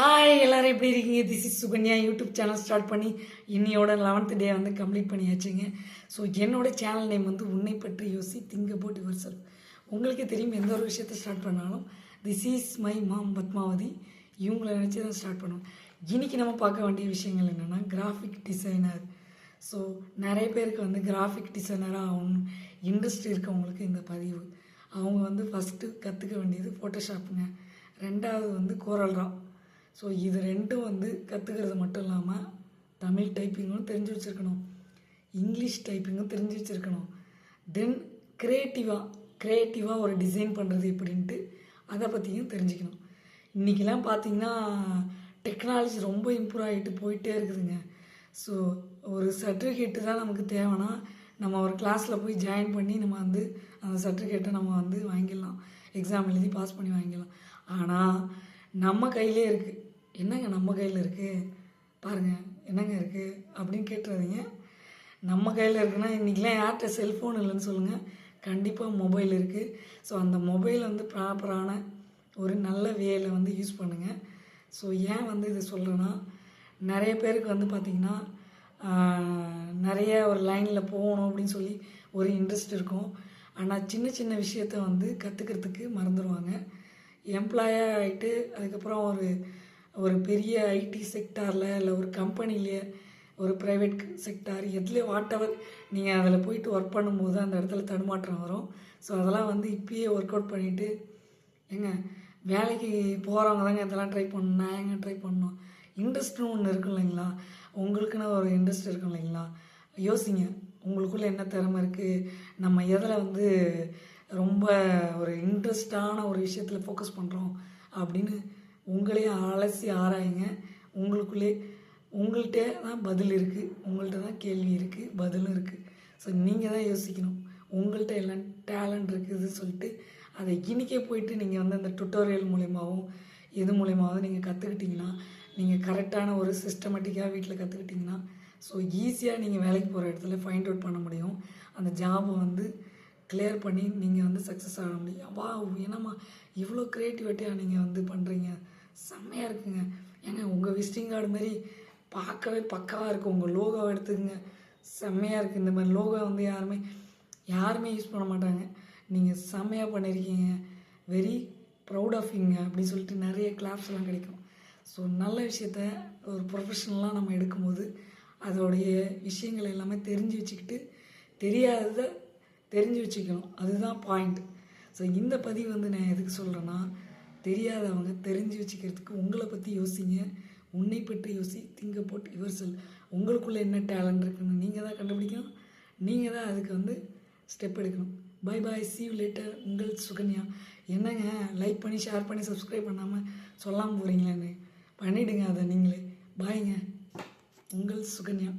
Hi எல்லோரும் எப்படி இருக்கீங்க? This is Sukanya YouTube channel start பண்ணி இன்னையோட லெவன்த் டே வந்து கம்ப்ளீட் பண்ணியாச்சுங்க. ஸோ என்னோட சேனல் நேம் வந்து உன்னை பற்றி யோசி திங்க் அபவுட் யுவர் செல்ஃப் உங்களுக்கே தெரியும் எந்த ஒரு விஷயத்தை ஸ்டார்ட் பண்ணாலும் this is my mom Padmavathi. இவங்களை நினச்சி தான் ஸ்டார்ட் பண்ணுவோம் இன்னைக்கு நம்ம பார்க்க வேண்டிய விஷயங்கள் என்னென்னா கிராஃபிக் டிசைனர் ஸோ நிறைய பேருக்கு வந்து கிராஃபிக் டிசைனராக ஆகணும். இன்ட்ரெஸ்ட் இருக்கவங்களுக்கு இந்த பதிவு. அவங்க வந்து ஃபஸ்ட்டு கற்றுக்க வேண்டியது ஃபோட்டோஷாப்புங்க ரெண்டாவது வந்து கோரல்ரா ஸோ இது ரெண்டும் வந்து கற்றுக்கிறது மட்டும் இல்லாமல் தமிழ் டைப்பிங்கும் தெரிஞ்சு வச்சுருக்கணும். இங்கிலீஷ் டைப்பிங்கும் தெரிஞ்சு வச்சுருக்கணும். தென் க்ரியேட்டிவாக க்ரியேட்டிவாக ஒரு டிசைன் பண்ணுறது எப்படின்ட்டு அதை பற்றியும் தெரிஞ்சுக்கணும். இன்றைக்கெலாம் பார்த்திங்கன்னா டெக்னாலஜி ரொம்ப இம்ப்ரூவ் ஆகிட்டு போயிட்டே இருக்குதுங்க. ஸோ ஒரு சர்டிஃபிகேட்டு தான் நமக்கு தேவைன்னா நம்ம ஒரு கிளாஸில் போய் ஜாயின் பண்ணி நம்ம வந்து அந்த சர்டிஃபிகேட்டை நம்ம வந்து வாங்கிடலாம். எக்ஸாம் எழுதி பாஸ் பண்ணி வாங்கிடலாம். ஆனால் நம்ம கையிலே இருக்குது என்னங்க நம்ம கையில் இருக்குது பாருங்கள் என்னங்க இருக்குது அப்படின்னு கேட்டுறாதீங்க. நம்ம கையில் இருக்குன்னா இன்றைக்கெலாம் யார்கிட்ட செல்ஃபோன் இல்லைன்னு சொல்லுங்கள் கண்டிப்பாக மொபைல் இருக்குது ஸோ அந்த மொபைல் வந்து ப்ராப்பரான ஒரு நல்ல வேல வந்து யூஸ் பண்ணுங்கள் ஸோ ஏன் வந்து இது சொல்கிறேன்னா நிறைய பேருக்கு வந்து பார்த்திங்கன்னா நிறைய ஒரு லைனில் போகணும் அப்படின்னு சொல்லி ஒரு இன்ட்ரெஸ்ட் இருக்கும். ஆனால் சின்ன சின்ன விஷயத்த வந்து கற்றுக்கிறதுக்கு மறந்துடுவாங்க எம்ப்ளாயாக ஆகிட்டு அதுக்கப்புறம் ஒரு ஒரு பெரிய ஐடி செக்டாரில் இல்லை ஒரு கம்பெனிலேயே ஒரு ப்ரைவேட் செக்டார் எதுலேயே வாட் எவர் நீங்கள் அதில் போயிட்டு ஒர்க் பண்ணும்போது அந்த இடத்துல தடுமாற்றம் வரும். ஸோ அதெல்லாம் வந்து இப்பயே ஒர்க் அவுட் பண்ணிவிட்டு ஏங்க வேலைக்கு போகிறவங்க தாங்க இதெல்லாம் ட்ரை பண்ணால் ஏங்க ட்ரை பண்ணோம் இன்ட்ரெஸ்ட்னு ஒன்று இருக்கும் இல்லைங்களா? உங்களுக்குன்னு ஒரு இன்ட்ரெஸ்ட் இருக்கும் இல்லைங்களா? யோசிங்க. உங்களுக்குள்ளே என்ன திறமை இருக்குது நம்ம எதில் வந்து ரொம்ப ஒரு இன்ட்ரெஸ்டான ஒரு விஷயத்தில் ஃபோக்கஸ் பண்ணுறோம் அப்படின்னு உங்களையே அலசி ஆராயுங்க. உங்களுக்குள்ளே உங்கள்கிட்ட தான் பதில் இருக்குது உங்கள்கிட்ட தான் கேள்வி இருக்குது பதிலும் இருக்குது ஸோ நீங்கள் தான் யோசிக்கணும். உங்கள்கிட்ட எல்லாம் டேலண்ட் இருக்குதுன்னு சொல்லிட்டு அதை இன்றைக்கே போயிட்டு நீங்கள் வந்து அந்த டுட்டோரியல் மூலியமாகவும் இது மூலியமாகவும் நீங்கள் கற்றுக்கிட்டிங்கன்னா நீங்கள் கரெக்டான ஒரு சிஸ்டமேட்டிக்காக வீட்டில் கற்றுக்கிட்டிங்கன்னா ஸோ ஈஸியாக நீங்கள் வேலைக்கு போகிற இடத்துல ஃபைண்ட் அவுட் பண்ண முடியும். அந்த ஜாபை வந்து கிளியர் பண்ணி நீங்கள் வந்து சக்ஸஸ் ஆக முடியும் வா என்னம்மா இவ்வளோ க்ரியேட்டிவிட்டியாக நீங்கள் வந்து பண்ணுறீங்க செம்மையாக இருக்குங்க. ஏங்க உங்கள் விசிட்டிங் கார்டு மாதிரி பார்க்கவே பக்காவாக இருக்குது உங்கள் லோகோ எடுத்துக்கங்க. செம்மையாக இருக்குது இந்த மாதிரி லோகோ வந்து யாருமே யாருமே யூஸ் பண்ண மாட்டாங்க. நீங்கள் செம்மையாக பண்ணியிருக்கீங்க வெரி ப்ரௌட் ஆஃப் யூங்க அப்படின்னு சொல்லிட்டு நிறைய கிளாப்ஸ் எல்லாம் கிடைக்கும். ஸோ நல்ல விஷயத்த ஒரு ப்ரொஃபஷனலாக நம்ம எடுக்கும்போது அதோடைய விஷயங்கள் எல்லாமே தெரிஞ்சு வச்சுக்கிட்டு தெரியாததை தெரிஞ்சு வச்சுக்கணும். அதுதான் பாயிண்ட் ஸோ இந்த பதிவு வந்து நான் எதுக்கு சொல்கிறேன்னா தெரியாதவங்க தெரிஞ்சு வச்சுக்கிறதுக்கு உங்களை பற்றி யோசிங்க. உன்னை பற்றி யோசி திங்க போட் யுவர் செல் உங்களுக்குள்ளே என்ன டேலண்ட் இருக்குன்னு நீங்கள் தான் கண்டுபிடிக்கணும். நீங்கள் தான் அதுக்கு வந்து ஸ்டெப் எடுக்கணும். பை பாய் சீவ் லேட்டர் உங்கள் சுகன்யா. என்னங்க? லைக் பண்ணி ஷேர் பண்ணி சப்ஸ்கிரைப் பண்ணாமல் சொல்லாமல் போகிறீங்களேன்னு பண்ணிவிடுங்க அதை நீங்களே. பாய்ங்க உங்கள் சுகன்யா.